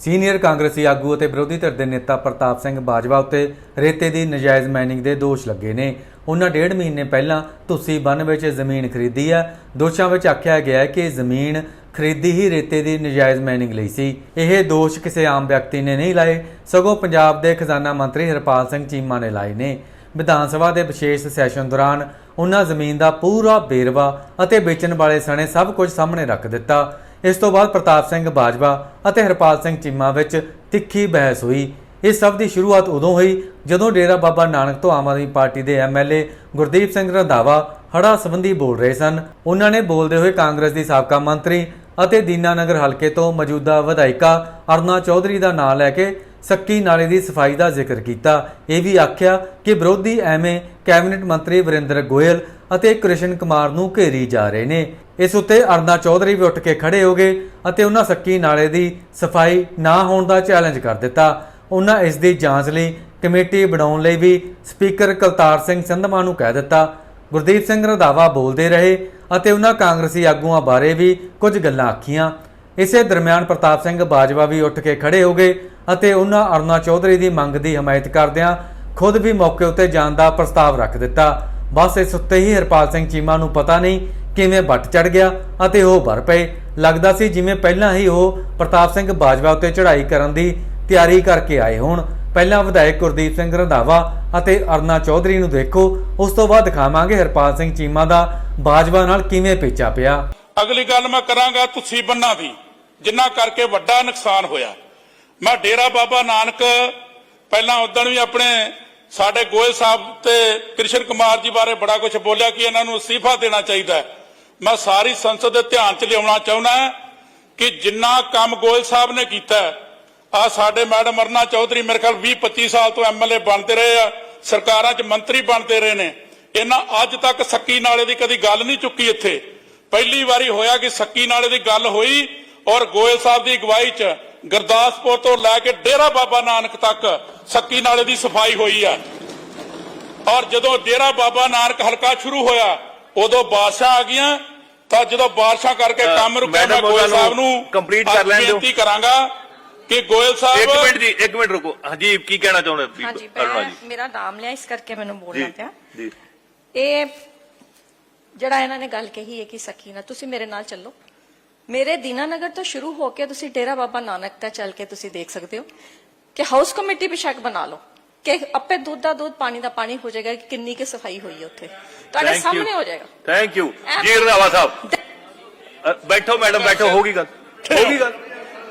Senior ਕਾਂਗਰਸੀ ਆਗੂ ਅਤੇ ਵਿਰੋਧੀ ਧਿਰ ਦੇ ਨੇਤਾ ਪ੍ਰਤਾਪ ਸਿੰਘ ਬਾਜਵਾ ਉੱਤੇ ਰੇਤੇ ਦੀ ਨਜਾਇਜ਼ ਮਾਈਨਿੰਗ ਦੇ ਦੋਸ਼ ਲੱਗੇ ਨੇ। ਉਹਨਾਂ ਡੇਢ ਮਹੀਨੇ ਪਹਿਲਾਂ ਤੁਸੀਂ ਬੰਨ ਵਿੱਚ ਜ਼ਮੀਨ ਖਰੀਦੀ ਹੈ ਦੋਸ਼ਾਂ ਵਿੱਚ ਆਖਿਆ ਗਿਆ ਹੈ ਕਿ ਜ਼ਮੀਨ ਖਰੀਦੀ ਹੀ ਰੇਤੇ ਦੀ ਨਜਾਇਜ਼ ਮਾਈਨਿੰਗ ਲਈ ਸੀ। ਇਹ ਦੋਸ਼ ਕਿਸੇ ਆਮ ਵਿਅਕਤੀ ਨੇ ਨਹੀਂ ਲਾਏ। ਸਗੋਂ ਪੰਜਾਬ ਦੇ ਖਜ਼ਾਨਾ ਮੰਤਰੀ ਹਰਪਾਲ ਸਿੰਘ ਚੀਮਾ ਨੇ ਲਾਏ ਨੇ। ਵਿਧਾਨ ਸਭਾ ਦੇ ਵਿਸ਼ੇਸ਼ ਸੈਸ਼ਨ ਦੌਰਾਨ ਉਹਨਾਂ ਜ਼ਮੀਨ ਦਾ ਪੂਰਾ ਬੇਰਵਾ ਅਤੇ ਵੇਚਣ ਵਾਲੇ ਸਣੇ ਸਭ ਕੁਝ ਸਾਹਮਣੇ ਰੱਖ ਦਿੱਤਾ। ਇਸ ਤੋਂ ਬਾਅਦ ਪ੍ਰਤਾਪ ਸਿੰਘ ਬਾਜਵਾ ਅਤੇ ਹਰਪਾਲ ਸਿੰਘ ਚੀਮਾ ਵਿੱਚ ਤਿੱਖੀ ਬਹਿਸ ਹੋਈ। ਇਸ ਸਭ ਦੀ ਸ਼ੁਰੂਆਤ ਉਦੋਂ ਹੋਈ ਜਦੋਂ ਡੇਰਾ ਬਾਬਾ ਨਾਨਕ ਤੋਂ ਆਮ ਆਦਮੀ ਪਾਰਟੀ ਦੇ ਐਮਐਲਏ ਗੁਰਦੀਪ ਸਿੰਘ ਰੰਧਾਵਾ ਹੜਾ ਸੰਬੰਧੀ ਬੋਲ ਰਹੇ ਸਨ। ਉਹਨਾਂ ਨੇ ਬੋਲਦੇ ਹੋਏ ਕਾਂਗਰਸ ਦੀ ਸਾਬਕਾ ਮੰਤਰੀ ਅਤੇ ਦੀਨਾਨਗਰ ਹਲਕੇ ਤੋਂ ਮੌਜੂਦਾ ਵਿਧਾਇਕਾ ਅਰਨਾ ਚੌਧਰੀ ਦਾ ਨਾਂ ਲੈ ਕੇ ਸੱਕੀ ਨਾਲੇ ਦੀ ਸਫ਼ਾਈ ਦਾ ਜ਼ਿਕਰ ਕੀਤਾ। ਇਹ ਵੀ ਆਖਿਆ ਕਿ ਵਿਰੋਧੀ ਐਵੇਂ ਕੈਬਨਿਟ ਮੰਤਰੀ ਵਰਿੰਦਰ ਗੋਇਲ ਅਤੇ ਕ੍ਰਿਸ਼ਨ ਕੁਮਾਰ ਨੂੰ ਘੇਰੀ ਜਾ ਰਹੇ ਨੇ। ਇਸ ਉੱਤੇ ਅਰਨਾ ਚੌਧਰੀ ਵੀ ਉੱਠ ਕੇ ਖੜੇ ਹੋ ਗਏ ਅਤੇ ਉਹਨਾਂ ਸੱਕੀ ਨਾਲੇ ਦੀ ਸਫ਼ਾਈ ਨਾ ਹੋਣ ਦਾ ਚੈਲੰਜ ਕਰ ਦਿੱਤਾ। ਉਹਨਾਂ ਇਸ ਦੀ ਜਾਂਚ ਲਈ ਕਮੇਟੀ ਬਣਾਉਣ ਲਈ ਵੀ ਸਪੀਕਰ ਕਲਤਾਰ ਸਿੰਘ ਸੰਧਮਾ ਨੂੰ ਕਹਿ ਦਿੱਤਾ। ਗੁਰਦੀਪ ਸਿੰਘ ਰੰਧਾਵਾ ਬੋਲਦੇ ਰਹੇ ਅਤੇ ਉਹਨਾਂ ਕਾਂਗਰਸੀ ਆਗੂਆਂ ਬਾਰੇ ਵੀ ਕੁਝ ਗੱਲਾਂ ਆਖੀਆਂ। ਇਸੇ ਦਰਮਿਆਨ ਪ੍ਰਤਾਪ ਸਿੰਘ ਬਾਜਵਾ ਵੀ ਉੱਠ ਕੇ ਖੜੇ ਹੋ ਗਏ ਅਤੇ ਉਹਨਾਂ ਅਰੁਣਾ ਚੌਧਰੀ ਦੀ ਮੰਗ ਦੀ ਹਮਾਇਤ ਕਰਦਿਆਂ ਖੁਦ ਵੀ ਮੌਕੇ ਉੱਤੇ ਜਾਣ ਦਾ ਪ੍ਰਸਤਾਵ ਰੱਖ ਦਿੱਤਾ। ਬਸ ਇਸ ਉੱਤੇ ਹੀ ਹਰਪਾਲ ਸਿੰਘ ਚੀਮਾ ਨੂੰ ਪਤਾ ਨਹੀਂ ਕਿਵੇਂ ਵੱਟ ਚੜ ਗਿਆ ਅਤੇ ਉਹ ਭਰ ਪਏ। ਲੱਗਦਾ ਸੀ ਜਿਵੇਂ ਪਹਿਲਾਂ ਹੀ ਉਹ ਪ੍ਰਤਾਪ ਸਿੰਘ ਬਾਜਵਾ ਉੱਤੇ ਚੜ੍ਹਾਈ ਕਰਨ ਦੀ ਤਿਆਰੀ ਕਰਕੇ ਆਏ ਹੋਣ। ਪਹਿਲਾਂ ਵਿਧਾਇਕ ਗੁਰਦੀਪ ਸਿੰਘ ਰੰਧਾਵਾ ਅਤੇ ਅਰਨਾ ਚੌਧਰੀ ਨੂੰ ਦੇਖੋ, ਉਸ ਤੋਂ ਬਾਅਦ ਦਿਖਾਵਾਂਗੇ ਹਰਪਾਲ ਸਿੰਘ ਚੀਮਾ ਦਾ ਬਾਜਵਾ ਨਾਲ ਕਿਵੇਂ ਪੇਚਾ ਪਿਆ। ਅਗਲੀ ਗੱਲ ਮੈਂ ਕਰਾਂਗਾ ਤੁਸੀਂ ਬੰਨਾ ਦੀ ਜਿੰਨਾ ਕਰਕੇ ਵੱਡਾ ਨੁਕਸਾਨ ਹੋਇਆ। ਮੈਂ ਡੇਰਾ ਬਾਬਾ ਨਾਨਕ, ਪਹਿਲਾਂ ਉਦੋਂ ਵੀ ਆਪਣੇ ਸਾਡੇ ਗੋਇਲ ਸਾਹਿਬ ਤੇ ਕ੍ਰਿਸ਼ਨ ਕੁਮਾਰ ਜੀ ਬਾਰੇ ਬੜਾ ਕੁਝ ਬੋਲਿਆ ਕਿ ਇਹਨਾਂ ਨੂੰ ਅਸਤੀਫਾ ਦੇਣਾ ਚਾਹੀਦਾ ਹੈ। ਮੈਂ ਸਾਰੀ ਸੰਸਦ ਦੇ ਧਿਆਨ 'ਚ ਲਿਆਉਣਾ ਚਾਹੁੰਦਾ ਕਿ ਜਿੰਨਾ ਕੰਮ ਗੋਇਲ ਸਾਹਿਬ ਨੇ ਕੀਤਾ ਆ ਸਾਡੇ ਮੈਡਮ ਅਰਨਾ ਚੌਧਰੀ ਮੇਰੇ ਖਿਆਲ 20 25 ਸਾਲ ਤੋਂ ਐਮਐਲਏ ਬਣਦੇ ਰਹੇ ਆ, ਸਰਕਾਰਾਂ 'ਚ ਮੰਤਰੀ ਬਣਦੇ ਰਹੇ ਨੇ। ਇਹਨਾਂ ਅੱਜ ਤੱਕ ਸੱਕੀ ਨਾਲੇ ਦੀ ਕਦੀ ਗੱਲ ਨਹੀਂ ਚੁੱਕੀ ਇੱਥੇ। ਪਹਿਲੀ ਵਾਰੀ ਹੋਇਆ ਕਿ ਸੱਕੀ ਨਾਲੇ ਦੀ ਗੱਲ ਹੋਈ ਔਰ ਗੋਇਲ ਸਾਹਿਬ ਦੀ ਅਗਵਾਈ 'ਚ ਗੁਰਦਾਸਪੁਰ ਤੋਂ ਲੈ ਕੇ ਡੇਰਾ ਬਾਬਾ ਨਾਨਕ ਤੱਕ ਸੱਕੀ ਨਾਲੇ ਦੀ ਸਫ਼ਾਈ ਹੋਈ ਆ। ਔਰ ਜਦੋਂ ਡੇਰਾ ਬਾਬਾ ਨਾਨਕ ਹਲਕਾ ਸ਼ੁਰੂ ਹੋਇਆ, ਉਦੋਂ ਬਾਰਿਸ਼ਾਂ ਆ ਗਈਆਂ ਤਾਂ ਜਦੋਂ ਬਾਰਿਸ਼ਾਂ ਕਰਕੇ ਕੰਮ ਰੁਕਿਆ ਮੈਂ ਗੋਇਲ ਸਾਹਿਬ ਨੂੰ ਅੱਜ ਕਰ ਲੈਣ ਦਿਓ। ਬੇਨਤੀ ਕਰਾਂਗਾ ਕਿ ਗੋਇਲ ਇੱਕ ਸਾਹਿਬ ਮਿੰਟ ਜੀ ਇੱਕ ਮਿੰਟ ਰੁਕੋ। ਹਾਂਜੀ ਕੀ ਕਹਿਣਾ ਚਾਹੁੰਦੇ ਹੋ ਹਾਂਜੀ ਅਰੁਣਾ ਮੈਂ ਜੀ? ਮੇਰਾ ਨਾਮ ਲਿਆ ਇਸ ਕਰਕੇ ਮੈਨੂੰ ਬੋਲਣਾ ਪਿਆ। ਜੀ। ਇਹ ਜਿਹੜਾ ਇਹਨਾਂ ਨੇ ਗੱਲ ਕਹੀ ਹੈ ਕਿ ਸਕੀਨਾ ਤੁਸੀਂ ਮੇਰੇ ਨਾਲ ਚੱਲੋ। ਮੇਰੇ ਦੀਨਾਨਗਰ ਤੋਂ ਸ਼ੁਰੂ ਹੋ ਕੇ ਤੁਸੀਂ ਡੇਰਾ ਬਾਬਾ ਨਾਨਕ ਤੱਕ ਚੱਲ ਕੇ ਤੁਸੀਂ ਦੇਖ ਸਕਦੇ ਹੋ ਕਿ ਹਾਊਸ ਕਮੇਟੀ ਬਿਸ਼ੱਕ ਬਣਾ ਲਓ ਕਿ ਆਪੇ ਦੁੱਧ ਦਾ ਦੁੱਧ ਪਾਣੀ ਦਾ ਪਾਣੀ ਹੋ ਜਾਏਗਾ ਕਿ ਕਿੰਨੀ ਕੀ ਸਫ਼ਾਈ ਹੋਈ ਹੈ ਉੱਥੇ। ਤੁਹਾਡੇ ਸਾਹਮਣੇ ਹੋ ਜਾਏਗਾ। ਥੈਂਕ ਯੂ ਜੀ ਰੰਧਾਵਾ ਸਾਹਿਬ ਅ, ਬੈਠੋ ਮੈਡਮ ਬੈਠੋ ਹੋ ਗਈ ਗੱਲ। ਹੋ ਗਈ ਗੱਲ।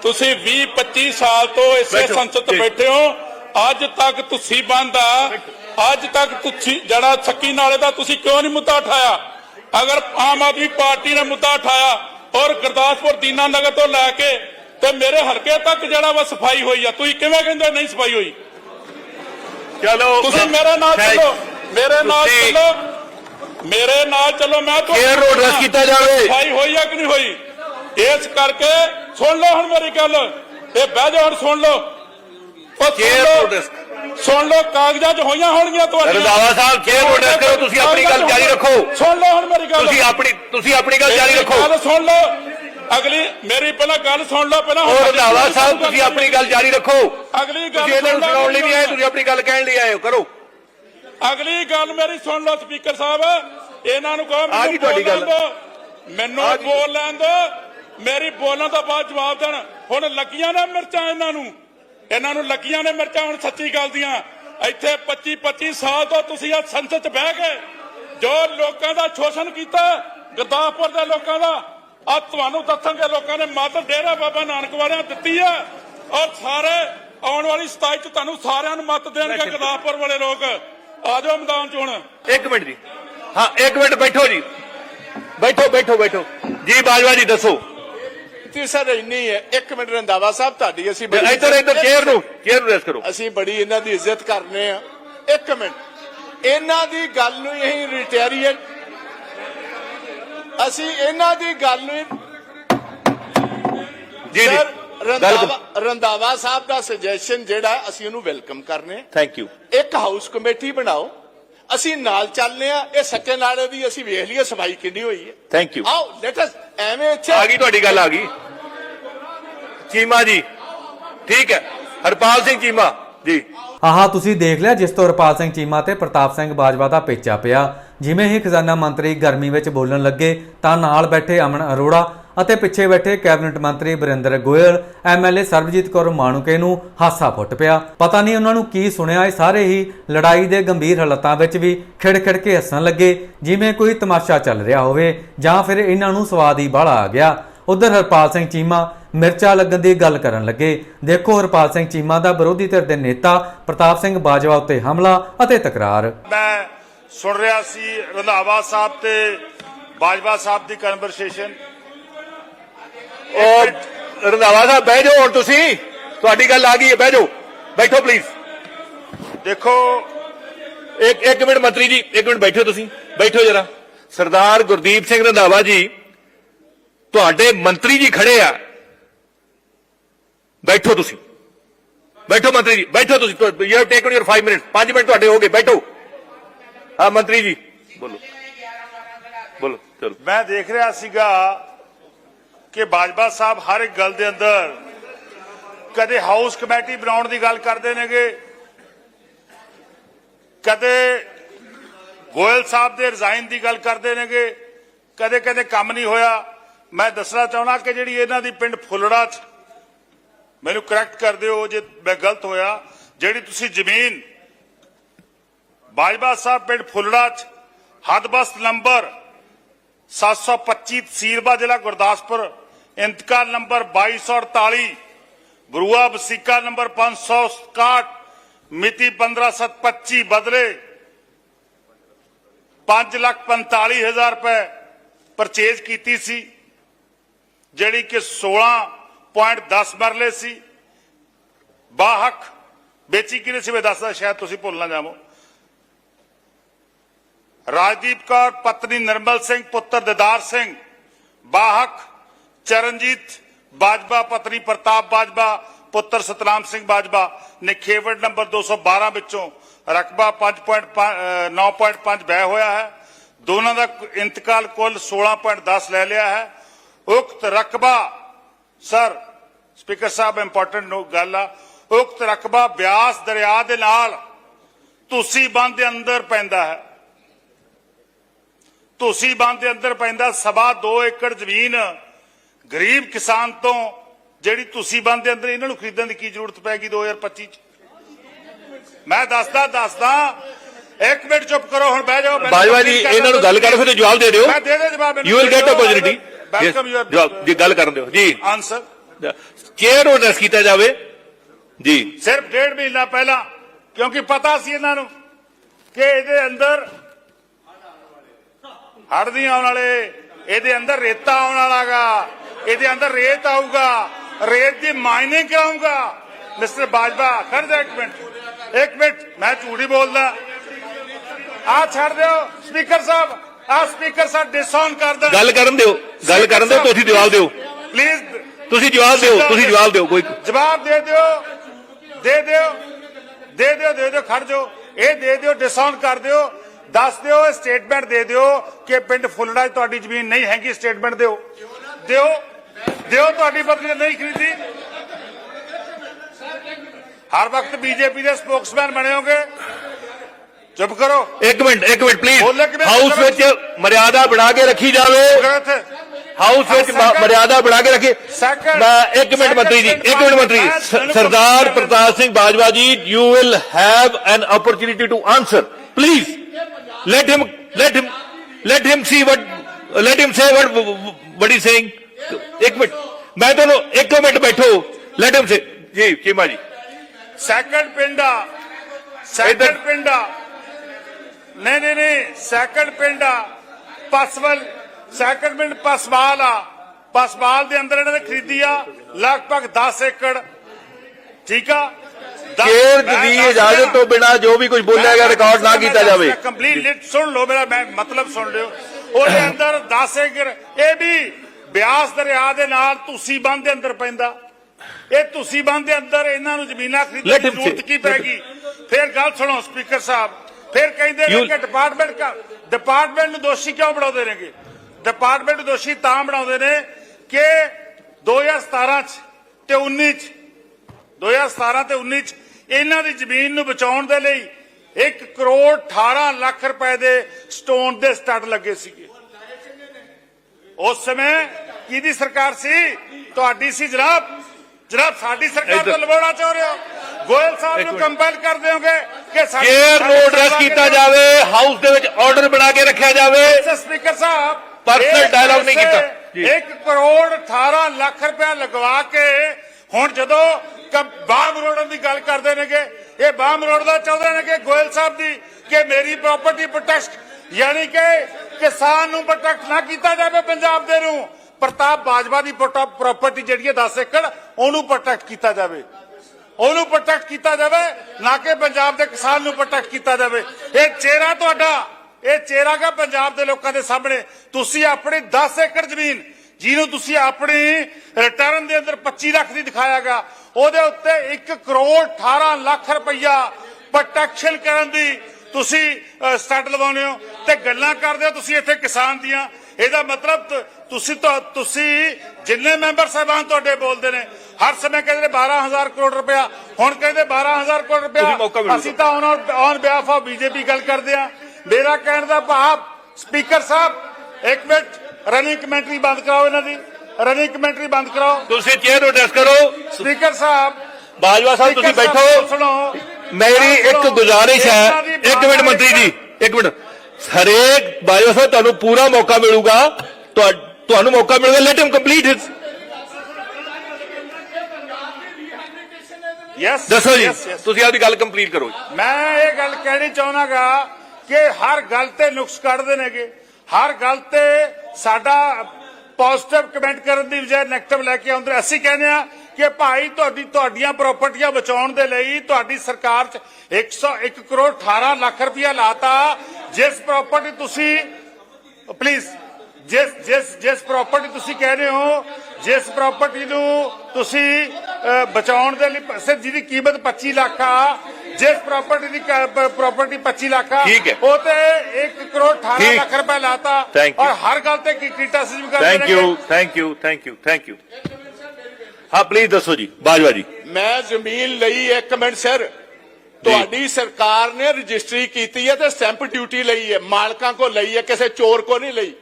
ਤੁਸੀਂ 20 25 ਸਾਲ ਤੋਂ ਇਸੇ ਬੈਠੋ, ਸੰਸਦ 'ਚ ਜੀ। ਬੈਠੇ ਹੋ। ਅੱਜ ਤੱਕ ਤੁਸੀਂ ਬੰਦਾ ਅੱਜ ਤੱਕ ਤੁਸੀਂ ਜਿਹੜਾ ਸੱਕੀ ਨਾਲੇ ਦਾ ਤੁਸੀਂ ਕਿਉਂ ਨਹੀਂ ਮੁੱਦਾ ਉਠਾਇਆ? ਅਗਰ ਆਮ ਆਦਮੀ ਪਾਰਟੀ ਨੇ ਮੁੱਦਾ ਉਠਾਇਆ ਔਰ ਗੁਰਦਾਸਪੁਰ ਦੀਨਾ ਨਗਰ ਤੋਂ ਲੈ ਕੇ ਤੇ ਮੇਰੇ ਹਲਕੇ ਤੱਕ ਜਿਹੜਾ ਵਾ ਸਫ਼ਾਈ ਹੋਈ ਆ ਤੁਸੀਂ ਕਿਵੇਂ ਕਹਿੰਦੇ ਨਹੀਂ ਸਫ਼ਾਈ ਹੋਈ? ਚਲੋ ਤੁਸੀਂ ਮੇਰੇ ਨਾਲ ਥੈਂਕ- ਚੱਲੋ। ਮੇਰੇ ਨਾਲ ਤੁਸੀਂ- ਚੱਲੋ। ਮੇਰੇ ਨਾਲ ਚੱਲੋ ਮੈਂ ਤੁਹਾਨੂੰ Care road ਰਸ ਕੀਤਾ ਜਾਵੇ। ਸਫ਼ਾਈ ਹੋਈ ਆ ਕਿ ਨਹੀਂ ਹੋਈ? ਇਸ ਕਰਕੇ ਸੁਣ ਲਓ ਹੁਣ ਮੇਰੀ ਗੱਲ। ਇਹ ਬਹਿ ਜਾਓ ਹੁਣ ਸੁਣ ਲਓ। ਉਹ ਸੁਣ ਲਓ। ਸੁਣ ਕਾਗਜ਼ਾਂ 'ਚ ਹੋਈਆਂ ਹੋਣਗੀਆਂ ਤੁਹਾਡੀਆਂ। ਰੰਧਾਵਾ ਸਾਹਿਬ, care road ਰਸ ਕਰੋ, ਤੁਸੀਂ ਆਪਣੀ ਗੱਲ ਜਾਰੀ ਰੱਖੋ। ਸੁਣ ਲਓ ਹੁਣ ਮੇਰੀ ਗੱਲ। ਤੁਸੀਂ ਆਪਣੀ ਤੁਸੀਂ ਆਪਣੀ ਗੱਲ ਜਾਰੀ ਰੱਖੋ। ਗੱਲ ਸੁਣ ਲਓ। ਅਗਲੀ ਮੇਰੀ ਪਹਿਲਾਂ ਗੱਲ ਸੁਣ ਲਓ ਪਹਿਲਾਂ ਉਹ ਰੰਧਾਵਾ ਸਾਹਿਬ ਤੁਸੀਂ ਆਪਣੀ ਗੱਲ ਜਾਰੀ ਰੱਖੋ। ਅਗਲੀ ਗੱਲ ਤੁਸੀਂ ਇਹਨਾਂ ਨੂੰ ਸੁਣਾਉਣ ਲਈ ਨਹੀਂ ਆਏ ਤੁਸੀਂ ਆਪਣੀ ਗੱਲ ਕਹਿਣ ਲਈ ਆਏ ਹੋ। ਕਰੋ। ਅਗਲੀ ਗੱਲ ਮੇਰੀ ਸੁਣ ਲਓ ਸਪੀਕਰ ਸਾਹਿਬ। ਇਹਨਾਂ ਨੂੰ ਕਹੋ ਮੈਨੂੰ ਬੋਲ। ਲੈਣ ਦਿਓ। ਮੈਨੂੰ। ਬੋਲ ਲੈਣ ਦਿਓ। ਮੇਰੀ ਬੋਲਣ ਤੋਂ ਬਾਅਦ ਜਵਾਬ ਦੇਣ। ਹੁਣ ਲੱਗੀਆਂ ਨੇ ਮਿਰਚਾਂ ਇਹਨਾਂ ਨੂੰ। ਇਹਨਾਂ ਨੂੰ ਲੱਗੀਆਂ ਨੇ ਮਿਰਚਾਂ ਹੁਣ ਸੱਚੀ ਗੱਲ ਦੀਆਂ। ਇੱਥੇ 25 25 ਸਾਲ ਤੋਂ ਤੁਸੀਂ ਆ ਸੰਸਦ 'ਚ ਬਹਿ ਕੇ ਜੋ ਲੋਕਾਂ ਦਾ ਸ਼ੋਸ਼ਣ ਕੀਤਾ ਗੁਰਦਾਸਪੁਰ ਦੇ ਲੋਕਾਂ ਦਾ ਆ ਤੁਹਾਨੂੰ ਦੱਸਣਗੇ ਲੋਕਾਂ ਨੇ ਮਤ ਡੇਰਾ ਬਾਬਾ ਨਾਨਕ ਵਾਲਿਆਂ ਦਿੱਤੀ ਆ। ਔਰ ਸਾਰੇ ਆਉਣ ਵਾਲੀ 27 ਚ ਤੁਹਾਨੂੰ ਸਾਰਿਆਂ ਨੂੰ ਮਤ ਦੇਣਗੇ ਗੁਰਦਾਸਪੁਰ ਵਾਲੇ ਲੋਕ। ਆ ਜਾਓ ਮੈਦਾਨ 'ਚ ਹੁਣ। ਇੱਕ ਮਿੰਟ ਜੀ। ਹਾਂ ਇੱਕ ਮਿੰਟ ਬੈਠੋ ਜੀ। ਬੈਠੋ ਬੈਠੋ ਬੈਠੋ। ਜੀ ਬਾਜਵਾ ਜੀ ਦੱਸੋ। ਤੇ ਸਰ ਇੰਨੀ ਹੈ। ਇੱਕ ਮਿੰਟ ਰੰਦਾਵਾ ਸਾਹਿਬ ਤੁਹਾਡੀ ਅਸੀਂ ਬੜੀ ਇੱਧਰ ਇੱਧਰ ਚੇਅਰ ਨੂੰ ਚੇਅਰ ਨੂੰ ਰੈਸ ਕਰੋ। ਅਸੀਂ ਬੜੀ ਇਹਨਾਂ ਦੀ ਇੱਜ਼ਤ ਕਰਨੇ ਆ। ਇੱਕ ਮਿੰਟ। ਇਹਨਾਂ ਦੀ ਗੱਲ ਨੂੰ ਅਸੀਂ ਰਿਟੈਰੀਏਟ ਅਸੀਂ ਇਹਨਾਂ ਦੀ ਗੱਲ ਨੂੰ ਜੀ ਜੀ। ਰੰਦਾਵਾ ਰੰਦਾਵਾ ਸਾਹਿਬ ਦਾ ਸੁਜੈਸ਼ਨ ਜਿਹੜਾ ਅਸੀਂ ਉਹਨੂੰ ਵੈਲਕਮ ਕਰਨੇ ਥੈਂਕ ਯੂ ਇੱਕ ਹਾਊਸ ਕਮੇਟੀ ਬਣਾਓ। ਅਸੀਂ ਨਾਲ ਚੱਲਨੇ ਆ ਇਹ ਸੱਕੇ ਨਾਲੇ ਦੀ ਅਸੀਂ ਵੇਖ ਲਈਏ ਸਫ਼ਾਈ ਕਿੰਨੀ ਹੋਈ ਹੈ। ਥੈਂਕ ਯੂ ਆਓ ਲੈਟ ਅਸ ਐਵੇਂ ਇੱਥੇ ਆ ਗਈ ਤੁਹਾਡੀ ਗੱਲ ਆ ਗਈ। ਚੀਮਾ ਜੀ ਠੀਕ ਹੈ। ਹਰਪਾਲ ਸਿੰਘ ਚੀਮਾ ਜੀ। ਆਹ ਤੁਸੀਂ ਦੇਖ ਲਿਆ ਜਿਸ ਤੋਂ ਹਰਪਾਲ ਸਿੰਘ ਚੀਮਾ ਤੇ ਪ੍ਰਤਾਪ ਸਿੰਘ ਬਾਜਵਾ ਦਾ ਪੇਚਾ ਪਿਆ। ਜਿਵੇਂ ਹੀ ਖਜ਼ਾਨਾ ਮੰਤਰੀ ਗਰਮੀ ਵਿੱਚ ਬੋਲਣ ਲੱਗੇ ਤਾਂ ਨਾਲ ਬੈਠੇ ਅਮਨ ਅਰੋੜਾ ਅਤੇ ਪਿੱਛੇ ਬੈਠੇ ਕੈਬਨਿਟ ਮੰਤਰੀ ਬਰਿੰਦਰ ਗੋਇਲ ਐਮਐਲਏ ਸਰਬਜੀਤ ਕੌਰ ਮਾਣੂਕੇ ਨੂੰ ਹਾਸਾ ਫੁੱਟ ਪਿਆ। ਪਤਾ ਨਹੀਂ ਉਹਨਾਂ ਨੂੰ ਕੀ ਸੁਣਿਆ, ਇਹ ਸਾਰੇ ਹੀ ਲੜਾਈ ਦੇ ਗੰਭੀਰ ਹਾਲਾਤਾਂ ਵਿੱਚ ਵੀ ਖਿੜ-ਖਿੜ ਕੇ ਹੱਸਣ ਲੱਗੇ, ਜਿਵੇਂ ਕੋਈ ਤਮਾਸ਼ਾ ਚੱਲ ਰਿਹਾ ਹੋਵੇ, ਜਾਂ ਫਿਰ ਇਹਨਾਂ ਨੂੰ ਸਵਾਦ ਹੀ ਬਾਹਲਾ ਆ ਗਿਆ। ਉਧਰ ਹਰਪਾਲ ਸਿੰਘ ਚੀਮਾ ਮਿਰਚਾ ਲੱਗਣ ਦੀ ਗੱਲ ਕਰਨ ਲੱਗੇ। ਦੇਖੋ ਹਰਪਾਲ ਸਿੰਘ ਚੀਮਾ ਦਾ ਵਿਰੋਧੀ ਧਿਰ ਦੇ ਨੇਤਾ ਪ੍ਰਤਾਪ ਸਿੰਘ ਬਾਜਵਾ ਉੱਤੇ ਹਮਲਾ ਅਤੇ ਤਕਰਾਰ। ਮੈਂ ਸੁਣ ਰਿਹਾ ਸੀ ਰੰਧਾਵਾ ਸਾਹਿਬ ਤੇ ਬਾਜਵਾ ਸਾਹਿਬ ਦੀ ਕਨਵਰਸੇਸ਼ਨ ਉਹ ਰੰਧਾਵਾ ਸਾਹਿਬ, ਬਹਿ ਜਾਓ ਹੁਣ ਤੁਸੀਂ। ਤੁਹਾਡੀ ਗੱਲ ਆ ਗਈ ਹੈ, ਬਹਿ ਜਾਓ। ਬੈਠੋ ਪਲੀਜ਼ ਦੇਖੋ, ਇੱਕ ਇੱਕ ਮਿੰਟ ਮੰਤਰੀ ਜੀ, ਇੱਕ ਮਿੰਟ ਬੈਠੋ ਤੁਸੀਂ। ਬੈਠੋ ਜਰਾ। ਸਰਦਾਰ ਗੁਰਦੀਪ ਸਿੰਘ ਰੰਧਾਵਾ ਜੀ, ਤੁਹਾਡੇ ਮੰਤਰੀ ਜੀ ਖੜੇ ਆ। ਬੈਠੋ ਤੁਸੀਂ। ਬੈਠੋ ਮੰਤਰੀ ਜੀ, ਬੈਠੋ ਤੁਸੀਂ। You have taken your 5 minute 5 minute ਤੁਹਾਡੇ ਹੋ ਗਏ, ਬੈਠੋ। ਹਾਂ, ਮੰਤਰੀ ਜੀ, ਬੋਲੋ। ਬੋਲੋ, ਚਲੋ। ਮੈਂ ਦੇਖ ਰਿਹਾ ਸੀਗਾ ਕਿ ਬਾਜਵਾ ਸਾਹਿਬ ਹਰ ਇੱਕ ਗੱਲ ਦੇ ਅੰਦਰ ਕਦੇ ਹਾਊਸ ਕਮੇਟੀ ਬਣਾਉਣ ਦੀ ਗੱਲ ਕਰਦੇ ਨੇਗੇ, ਕਦੇ ਗੋਇਲ ਸਾਹਿਬ ਦੇ ਰਿਜ਼ਾਈਨ ਦੀ ਗੱਲ ਕਰਦੇ ਨੇਗੇ, ਕਦੇ ਕਦੇ ਕੰਮ ਨਹੀਂ ਹੋਇਆ। ਮੈਂ ਦੱਸਣਾ ਚਾਹੁੰਦਾ ਕਿ ਜਿਹੜੀ ਇਹਨਾਂ ਦੀ ਪਿੰਡ ਫੁੱਲੜਾ ਚ ਮੈਨੂੰ ਕਰੈਕਟ ਕਰ ਦਿਓ ਜੇ ਮੈਂ ਗਲਤ ਹੋਇਆ। ਜਿਹੜੀ ਤੁਸੀਂ ਜ਼ਮੀਨ ਬਾਜਵਾ ਸਾਹਿਬ ਪਿੰਡ ਫੁੱਲੜਾ ਚ ਹੱਦਬਸਤ ਨੰਬਰ 725 ਤਹਿਸੀਲਬਾ ਜ਼ਿਲ੍ਹਾ ਗੁਰਦਾਸਪੁਰ ਇੰਤਕਾਲ ਨੰਬਰ 2248 ਬਰੂਆ ਵਸੀਕਾ ਨੰਬਰ 561 ਮਿਤੀ 15725 ਬਦਲੇ 545000 ਰੁਪਏ ਪਰਚੇਜ਼ ਕੀਤੀ ਸੀ ਜਿਹੜੀ ਕਿ 16.10 ਮਰਲੇ ਸੀ ਬਾਹਕ ਵੇਚੀ ਕਿਨੇ ਸੀ ਮੈਂ ਦੱਸਦਾ ਸ਼ਾਇਦ ਤੁਸੀਂ ਭੁੱਲ ਨਾ ਜਾਵੋ ਰਾਜਦੀਪ ਕੌਰ ਪਤਨੀ ਨਿਰਮਲ ਸਿੰਘ ਪੁੱਤਰ ਦਿਦਾਰ ਸਿੰਘ ਬਾਹਕ ਚਰਨਜੀਤ ਬਾਜਵਾ, ਪਤਨੀ ਪ੍ਰਤਾਪ ਬਾਜਵਾ, ਪੁੱਤਰ ਸਤਨਾਮ ਸਿੰਘ ਬਾਜਵਾ ਨੇ ਖੇਵੜ ਨੰਬਰ 212 ਵਿੱਚੋਂ ਰਕਬਾ 5.9.5 ਬਹਿ ਹੋਇਆ ਹੈ। ਦੋਨਾਂ ਦਾ ਇੰਤਕਾਲ ਕੁੱਲ 16.10 ਲੈ ਲਿਆ ਹੈ। ਉਕਤ ਰਕਬਾ, ਸਰ, ਸਪੀਕਰ ਸਾਹਿਬ ਇੰਪੋਰਟੈਂਟ ਗੱਲ ਆ। ਉਕਤ ਰਕਬਾ ਬਿਆਸ ਦਰਿਆ ਦੇ ਨਾਲ ਤੁਸੀਂ ਬੰਦ ਦੇ ਅੰਦਰ ਪੈਂਦਾ ਹੈ। ਤੁਸੀਂ ਬੰਦ ਦੇ ਅੰਦਰ ਪੈਂਦਾ, ਸਵਾ 2 ਏਕੜ ਜ਼ਮੀਨ ਗਰੀਬ ਕਿਸਾਨ ਤੋਂ ਜਿਹੜੀ ਤੁਸੀਂ ਬੰਦ ਦੇ ਅੰਦਰ ਇਹਨਾਂ ਨੂੰ ਖਰੀਦਣ ਦੀ ਕੀ ਜ਼ਰੂਰਤ ਪੈਗੀ 2025 ਚ? ਮੈਂ ਦੱਸਦਾ ਦੱਸਦਾ। ਇੱਕ ਮਿੰਟ ਚੁੱਪ ਕਰੋ ਹੁਣ ਬਹਿ ਜਾਓ ਬਾਜਵਾ ਜੀ ਇਹਨਾਂ ਨੂੰ ਗੱਲ ਕਰੋ ਫਿਰ ਜਵਾਬ ਦੇ ਦਿਓ। ਮੈਂ ਦੇ ਦੇ ਜਵਾਬ you will get opportunity welcome your ਜਵਾਬ ਜੀ ਗੱਲ ਕਰਨ ਦਿਓ। ਜੀ। ਆਨਸਰ ਚੇਅਰ ਨੂੰ ਐਡਰੈਸ ਕੀਤਾ ਜਾਵੇ। ਜੀ। ਸਿਰਫ ਡੇਢ ਮਹੀਨਾ ਪਹਿਲਾਂ ਕਿਉਂਕਿ ਪਤਾ ਸੀ ਇਹਨਾਂ ਨੂੰ ਕਿ ਇਹਦੇ ਅੰਦਰ ਹੜ੍ਹ ਨਹੀਂ ਆਉਣ ਵਾਲੇ ਇਹਦੇ ਅੰਦਰ ਰੇਤਾ ਆਉਣ ਵਾਲਾਗਾ ਇਹਦੇ ਅੰਦਰ ਰੇਤ ਆਊਗਾ। ਰੇਤ ਦੀ ਮਾਈਨਿੰਗ ਕਰਾਊਗਾ। ਮਿਸਟਰ ਬਾਜਵਾ ਖੜ ਜਾ ਇੱਕ ਮਿੰਟ। ਇੱਕ ਮਿੰਟ ਮੈਂ ਝੂਠੀ ਬੋਲਦਾ। ਆ ਛੱਡ ਦਿਓ ਸਪੀਕਰ ਸਾਹਿਬ। ਆ ਸਪੀਕਰ ਸਾਹਿਬ ਡਿਸਆਨ ਕਰ ਦੇਣ। ਗੱਲ ਕਰਨ ਦਿਓ। ਗੱਲ ਕਰਨ ਦਿਓ ਤੁਸੀਂ ਜਵਾਬ ਦਿਓ। ਪਲੀਜ਼ ਤੁਸੀਂ ਜਵਾਬ ਦਿਓ ਤੁਸੀਂ ਜਵਾਬ ਦਿਓ ਕੋਈ ਜਵਾਬ ਦੇ ਦਿਓ। ਦੇ ਦਿਓ। ਦੇ ਦਿਓ ਦੇ ਦਿਓ ਖੜ ਜਾਓ। ਇਹ ਦੇ ਦਿਓ ਡਿਸਕਾਊਂਟ ਕਰ ਦਿਓ। ਦੱਸ ਦਿਓ ਸਟੇਟਮੈਂਟ ਦੇ ਦਿਓ ਕਿ ਪਿੰਡ ਫੁੱਲੜਾ ਤੁਹਾਡੀ ਜ਼ਮੀਨ ਨਹੀਂ ਹੈਗੀ ਸਟੇਟਮੈਂਟ ਦਿਓ। ਦਿਓ। ਜੇ ਉਹ ਤੁਹਾਡੀ ਪਤਨੀ ਨੇ ਨਹੀਂ ਖਰੀਦੀ ਹਰ ਵਕਤ ਬੀਜੇਪੀ ਦੇ ਸਪੋਕਸਮੈਨ ਬਣੇ ਹੋਗੇ ਚੁੱਪ ਕਰੋ ਇੱਕ ਮਿੰਟ ਇੱਕ ਮਿੰਟ ਪਲੀਜ਼ ਹਾਊਸ ਵਿੱਚ ਮਰਿਆਦਾ ਬਣਾ ਕੇ ਰੱਖੀ ਜਾਵੇ ਹਾਊਸ ਵਿੱਚ ਮਰਿਆਦਾ ਬਣਾ ਕੇ ਰੱਖੀ ਮੈਂ ਇੱਕ ਮਿੰਟ ਮੰਤਰੀ ਜੀ ਇੱਕ ਮਿੰਟ ਮੰਤਰੀ ਸਰਦਾਰ Pratap Singh Bajwa ji you will have an opportunity to answer please let him let him let him see what let him say what what he saying ਇੱਕ ਮਿੰਟ ਮੈਂ ਤੁਹਾਨੂੰ ਇੱਕ ਮਿੰਟ ਬੈਠੋ light him ਸੇ ਜੀ ਚੀਮਾ ਜੀ second ਪਿੰਡਾ second ਪਿੰਡਾ ਨਹੀਂ ਨਹੀਂ ਨਹੀਂ ਸੈਕੰਡ ਪਿੰਡਾ ਪਸਵਲ ਸੈਕੰਡ ਪਿੰਡ ਪਸਵਾਲ ਆ ਪਸਵਾਲ ਦੇ ਅੰਦਰ ਇਹਨਾਂ ਨੇ ਖਰੀਦੀ ਆ ਲਗਭਗ 10 ਏਕੜ ਠੀਕ ਆ ਕੇਰ ਦੀ ਇਜਾਜ਼ਤ ਤੋਂ ਬਿਨਾ ਜੋ ਵੀ ਕੁਝ ਬੋਲਿਆ ਗਿਆ ਰਿਕਾਰਡ ਨਾ ਕੀਤਾ ਜਾਵੇ ਕੰਪਲੀਟ ਲਿਟ ਸੁਣ ਲਓ ਮੇਰਾ ਮੈਂ ਮਤਲਬ ਸੁਣ ਲਿਓ ਉਹਦੇ ਅੰਦਰ 10 ਏਕੜ ਇਹ ਵੀ ਬਿਆਸ ਦਰਿਆ ਦੇ ਨਾਲ ਤੁਸੀਂ ਬੰਦ ਦੇ ਅੰਦਰ ਪੈਂਦਾ। ਇਹ ਤੁਸੀਂ ਬੰਦ ਦੇ ਅੰਦਰ ਇਹਨਾਂ ਨੂੰ ਜ਼ਮੀਨਾਂ ਖਰੀਦਣ ਦੀ. ਜ਼ਰੂਰਤ ਕੀ ਪੈਗੀ ਫਿਰ ਗੱਲ ਸੁਣੋ ਸਪੀਕਰ ਸਾਹਿਬ। ਫਿਰ ਕਹਿੰਦੇ ਨੇ ਕਿ ਡਿਪਾਰਟਮੈਂਟ ਕਾ ਡਿਪਾਰਟਮੈਂਟ ਨੂੰ ਦੋਸ਼ੀ ਕਿਉਂ ਬਣਾਉਂਦੇ ਨੇਗੇ? ਡਿਪਾਰਟਮੈਂਟ ਨੂੰ ਦੋਸ਼ੀ ਤਾਂ ਬਣਾਉਂਦੇ ਨੇ ਕਿ 2017 ਚ ਤੇ 19 ਚ 2017 ਤੇ 19 ਚ ਇਹਨਾਂ ਦੀ ਜ਼ਮੀਨ ਨੂੰ ਬਚਾਉਣ ਦੇ ਲਈ 1 ਕਰੋੜ 18 ਲੱਖ ਰੁਪਏ ਦੇ ਸਟੋਨ ਦੇ ਸਟੱਡ ਲੱਗੇ ਸੀਗੇ। ਉਸ ਸਮੇਂ ਕਿਹਦੀ ਸਰਕਾਰ ਸੀ ਤੁਹਾਡੀ ਸੀ ਜਨਾਬ ਜਨਾਬ ਸਾਡੀ ਸਰਕਾਰ। ਤੋਂ ਲਵਾਉਣਾ ਚਾਹ ਰਹੇ ਹੋ ਗੋਇਲ ਸਾਹਿਬ ਨੂੰ। ਕੰਪੈਲ ਕਰ ਦਿਓਗੇ ਕਿ ਸਾਡੀ ਕੇਅਰ ਨੂੰ ਐਡਰੈਸ ਕੀਤਾ ਜਾਵੇ ਹਾਊਸ ਦੇ ਵਿੱਚ ਆਰਡਰ ਬਣਾ ਕੇ ਰੱਖਿਆ ਜਾਵੇ ਸਪੀਕਰ ਸਾਹਿਬ ਇਹ dialogue ਨਹੀਂ ਕੀਤਾ। ਜੀ। 1 ਕਰੋੜ 18 ਲੱਖ ਰੁਪਇਆ ਲਗਵਾ ਕੇ ਹੁਣ ਜਦੋਂ ਬਾਮ ਰੋਡਨ ਦੀ ਗੱਲ ਕਰਦੇ ਨੇਗੇ ਇਹ ਬਾਮ ਰੋਡ ਦਾ ਚਾਹੁੰਦੇ ਨੇ ਕਿ ਗੋਇਲ ਸਾਹਿਬ ਦੀ ਕਿ ਮੇਰੀ ਪ੍ਰਾਪਰਟੀ ਪ੍ਰੋਟੈਕਟ ਯਾਨੀ ਕਿ ਕਿਸਾਨ ਨੂੰ ਪ੍ਰੋਟੈਕਟ ਨਾ ਕੀਤਾ ਜਾਵੇ ਪੰਜਾਬ ਦੇ ਨੂੰ, ਪ੍ਰਤਾਪ ਬਾਜਵਾ ਦੀ ਪ੍ਰਾਪਰਟੀ ਜਿਹੜੀ ਹੈ 10 ਏਕੜ, ਉਹਨੂੰ ਪ੍ਰੋਟੈਕਟ ਕੀਤਾ ਜਾਵੇ। ਉਹਨੂੰ ਪ੍ਰੋਟੈਕਟ ਕੀਤਾ ਜਾਵੇ, ਨਾ ਕਿ ਪੰਜਾਬ ਦੇ ਕਿਸਾਨ ਨੂੰ ਪ੍ਰੋਟੈਕਟ ਕੀਤਾ ਜਾਵੇ। ਇਹ ਚਿਹਰਾ ਤੁਹਾਡਾ, ਇਹ ਚਿਹਰਾ ਗਾ ਪੰਜਾਬ ਦੇ ਲੋਕਾਂ ਦੇ ਸਾਹਮਣੇ। ਤੁਸੀਂ ਆਪਣੀ 10 ਏਕੜ ਜ਼ਮੀਨ, ਜਿਹਨੂੰ ਤੁਸੀਂ ਆਪਣੀ ਰਿਟਰਨ ਦੇ ਅੰਦਰ 25 ਲੱਖ ਦੀ ਦਿਖਾਇਆਗਾ ਉਹਦੇ ਉੱਤੇ 1 ਕਰੋੜ 18 ਲੱਖ ਰੁਪਈਆ ਪ੍ਰੋਟੈਕਸ਼ਨ ਕਰਨ ਦੀ ਤੁਸੀਂ ਸਟੱਡ ਲਵਾਉਂਦੇ ਹੋ ਤੇ ਗੱਲਾਂ ਕਰਦੇ ਹੋ ਤੁਸੀਂ ਇੱਥੇ ਕਿਸਾਨ ਦੀਆਂ। ਇਹਦਾ ਮਤਲਬ ਤੁਸੀਂ ਤਾਂ ਤੁਸੀਂ ਜਿੰਨੇ ਮੈਂਬਰ ਸਾਹਿਬਾਨ ਤੁਹਾਡੇ ਬੋਲਦੇ ਨੇ ਹਰ ਸਮੇਂ ਕਹਿੰਦੇ ਨੇ 12000 ਕਰੋੜ ਰੁਪਇਆ। ਹੁਣ ਕਹਿੰਦੇ 12000 ਕਰੋੜ ਰੁਪਇਆ। ਅਸੀਂ ਤਾਂ on on behalf of BJP ਗੱਲ ਕਰਦੇ ਆ ਮੇਰਾ ਕਹਿਣ ਦਾ ਭਾਵ ਸਪੀਕਰ ਸਾਹਿਬ ਇੱਕ ਮਿੰਟ ਰਨਿੰਗ ਕਮੈਂਟਰੀ ਬੰਦ ਕਰਾਓ ਇਹਨਾਂ ਦੀ। ਰਨਿੰਗ ਕਮੈਂਟਰੀ ਬੰਦ ਕਰਾਓ। ਤੁਸੀਂ ਚੇਅਰ ਨੂੰ ਐਡਰੈਸ ਕਰੋ। ਸਪੀਕਰ ਸਾਹਿਬ ਬਾਜਵਾ ਸਾਹਿਬ ਤੁਸੀਂ ਬੈਠੋ। ਸੁਣੋ। ਮੇਰੀ ਇੱਕ ਗੁਜ਼ਾਰਿਸ਼ ਹੈ। ਇੱਕ ਮਿੰਟ ਮੰਤਰੀ ਜੀ ਇੱਕ ਮਿੰਟ। ਹਰੇਕ ਬਾਜਵਾ ਸਾਹਿਬ ਤੁਹਾਨੂੰ ਪੂਰਾ ਮੌਕਾ ਮਿਲੂਗਾ। ਤੁਹਾ- ਤੁਹਾਨੂੰ ਮੌਕਾ ਮਿਲੂਗਾ। Let him complete his yes ਦੱਸੋ ਜੀ। ਤੁਸੀਂ ਆਪਦੀ ਗੱਲ ਕੰਪਲੀਟ ਕਰੋ ਮੈਂ ਇਹ ਗੱਲ ਕਹਿਣੀ ਚਾਹੁੰਦਾਗਾ ਕਿ ਹਰ ਗੱਲ ਤੇ ਨੁਕਸ ਕੱਢਦੇ ਨੇਗੇ। ਹਰ ਗੱਲ ਤੇ ਸਾਡਾ ਪੋਜ਼ਿਟਿਵ ਕਮੈਂਟ ਕਰਨ ਦੀ ਬਜਾਏ ਨੈਗੇਟਿਵ ਲੈ ਕੇ ਆਉਂਦੇ ਅਸੀਂ ਕਹਿੰਦੇ ਆ ਕਿ ਭਾਈ ਤੁਹਾਡੀ ਤੁਹਾਡੀਆਂ ਪ੍ਰਾਪਰਟੀਆਂ ਬਚਾਉਣ ਦੇ ਲਈ ਤੁਹਾਡੀ ਸਰਕਾਰ ਚ 101 ਕਰੋੜ 18 ਲੱਖ ਰੁਪਇਆ ਲਾਤਾ ਜਿਸ ਪ੍ਰਾਪਰਟੀ ਤੁਸੀਂ ਪਲੀਜ਼ ਜਿਸ ਜਿਸ ਜਿਸ ਪ੍ਰਾਪਰਟੀ ਤੁਸੀਂ ਕਹਿ ਰਹੇ ਹੋ ਜਿਸ ਪ੍ਰਾਪਰਟੀ ਨੂੰ ਤੁਸੀਂ ਬਚਾਉਣ ਦੇ ਲਈ ਸਿਰਫ ਜਿਹਦੀ ਕੀਮਤ 25 ਲੱਖ ਆ ਜਿਸ ਪ੍ਰਾਪਰਟੀ ਦੀ ਪ੍ਰਾਪਰਟੀ 25 ਲੱਖ ਆ। ਉਹ ਤੇ 1 ਕਰੋੜ 18 ਠੀਕ। ਲੱਖ ਰੁਪਏ ਲਾਤਾ. ਔਰ ਹਰ ਗੱਲ ਤੇ ਕੀ ਕ੍ਰਿਟਿਸਿਜ਼ਮ ਕਰਦੇ thank you thank you thank you thank you ਹਾਂ ਪਲੀਜ਼ ਦੱਸੋ ਜੀ ਬਾਜਵਾ ਜੀ। ਮੈਂ ਜ਼ਮੀਨ ਲਈ ਇੱਕ ਮਿੰਟ ਸਰ। ਤੁਹਾਡੀ ਸਰਕਾਰ ਨੇ ਰਜਿਸਟਰੀ ਕੀਤੀ ਹੈ ਤੇ ਸਟੈਂਪ ਡਿਊਟੀ ਲਈ ਹੈ ਮਾਲਕਾਂ ਕੋ ਲਈ ਹੈ ਕਿਸੇ ਚੋਰ ਕੋ ਨਹੀਂ ਲਈ।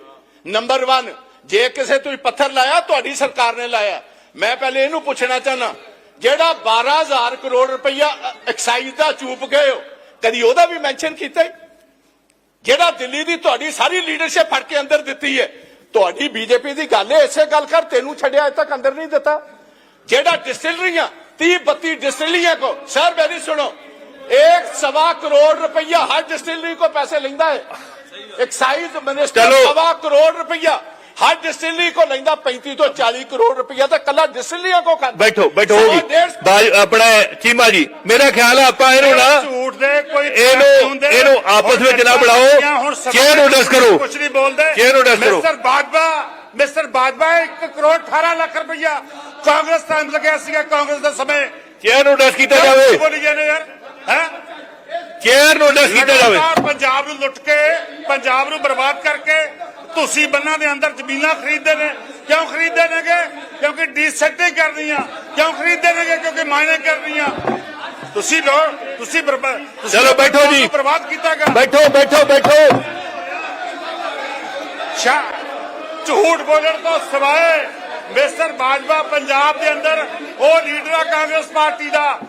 ਨੰਬਰ 1 ਜੇ ਕਿਸੇ ਤੁਸੀਂ ਪੱਥਰ ਲਾਇਆ ਤੁਹਾਡੀ ਸਰਕਾਰ ਨੇ ਲਾਇਆ। ਮੈਂ ਪਹਿਲੇ ਇਹਨੂੰ ਪੁੱਛਣਾ ਚਾਹਨਾ ਜਿਹੜਾ 12000 ਕਰੋੜ ਰੁਪਈਆ ਐਕਸਾਈਜ਼ ਦਾ ਚੂਪ ਗਏ ਹੋ ਕਦੀ ਉਹਦਾ ਵੀ ਮੈਂਸ਼ਨ ਕੀਤਾ ਹੈ? ਜਿਹੜਾ ਦਿੱਲੀ ਦੀ ਤੁਹਾਡੀ ਸਾਰੀ ਲੀਡਰਸ਼ਿਪ ਫੜ ਕੇ ਅੰਦਰ ਦਿੱਤੀ ਹੈ ਤੁਹਾਡੀ ਬੀਜੇਪੀ ਦੀ ਗੱਲ ਹੈ ਇਸੇ ਗੱਲ ਕਰ ਤੈਨੂੰ ਛੱਡਿਆ ਅਜੇ ਤੱਕ ਅੰਦਰ ਨਹੀਂ ਦਿੱਤਾ। ਜਿਹੜਾ ਡਿਸਟਿਲਰੀਆਂ 30 32 डिस्टिलरियां को सर मेरी सुनो एक सवा करोड़ रुपया हर डिस्टिलरी को पैसे लेंदा है एक्साइज मिनिस्टर चलो। सवा करोड़ रुपया हर डिस्टिलरी को लेंदा 35 तो 40 करोड़ रुपया तो कला डिस्टिलरियां को कर ਬੈਠੋ ਬੈਠੋ सवा ਜੀ डेढ़ ਬਾਜ ਆਪਣਾ ਚੀਮਾ ਜੀ ਮੇਰਾ ਖਿਆਲ ਹੈ ਆਪਾਂ ਇਹਨੂੰ ਨਾ ਝੂਠ ਦੇ ਕੋਈ ਇਹਨੂੰ- fact ਹੁੰਦੇ ਨੇ। ਇਹਨੂੰ ਆਪਸ ਹੁਣ ਵਿੱਚ ਨਾ ਗੱਲਾਂ ਬਣਾਓ। ਕੀਤੀਆਂ, ਹੁਣ ਸਭਾ ਚੇਅਰ ਨੂੰ ਡਸ ਕਰੋ। ਕੁਛ ਨਹੀਂ ਬੋਲਦੇ ਚੇਅਰ ਨੂੰ ਡਸ ਕਰੋ। ਮਿਸਟਰ ਬਾਜਵਾ ਮਿਸਟਰ ਬਾਜਵਾ 1 ਕਰੋੜ 18 ਲੱਖ ਰੁਪਇਆ ਕਾਂਗਰਸ ਟਾਈਮ ਲੱਗਿਆ ਸੀਗਾ ਕਾਂਗਰਸ ਦੇ ਸਮੇਂ। ਚੇਅਰ ਨੂੰ ਡਸ ਕੀਤਾ ਜਾਵੇ। ਬੋਲੀ ਜਾਂਦੇ ਯਾਰ? ਹੈ? ਚੇਅਰ ਨੂੰ ਡਸ ਕੀਤਾ ਜਾਵੇ। ਪੰਜਾਬ ਨੂੰ ਲੁੱਟ ਕੇ ਪੰਜਾਬ ਨੂੰ ਬਰਬਾਦ ਕਰਕੇ ਤੁਸੀਂ ਬੰਨਾਂ ਦੇ ਅੰਦਰ ਜ਼ਮੀਨਾਂ ਖਰੀਦਦੇ ਨੇ। ਕਿਉਂ ਖਰੀਦਦੇ ਨੇਗੇ? ਕਿਉਂਕਿ ਡੀਸੈਟਿੰਗ ਕਰਨੀਆਂ। ਕਿਉਂ ਖਰੀਦਦੇ ਨੇਗੇ? ਕਿਉਂਕਿ ਮਾਇਨੇ ਕਰਨੀਆਂ। ਤੁਸੀਂ ਲੋ ਤੁਸੀਂ ਚਲੋ ਬੈਠੋ ਜੀ। ਬਰਬਾਦ ਕੀਤਾਗਾ ਬੈਠੋ ਬੈਠੋ ਬੈਠੋ। ਸ਼ਾ ਝੂਠ ਬੋਲਣ ਤੋਂ ਸਿਵਾਏ ਮਿਸਟਰ ਬਾਜਵਾ ਪੰਜਾਬ ਦੇ ਅੰਦਰ ਉਹ ਲੀਡਰ ਆ ਕਾਂਗਰਸ ਪਾਰਟੀ ਦਾ।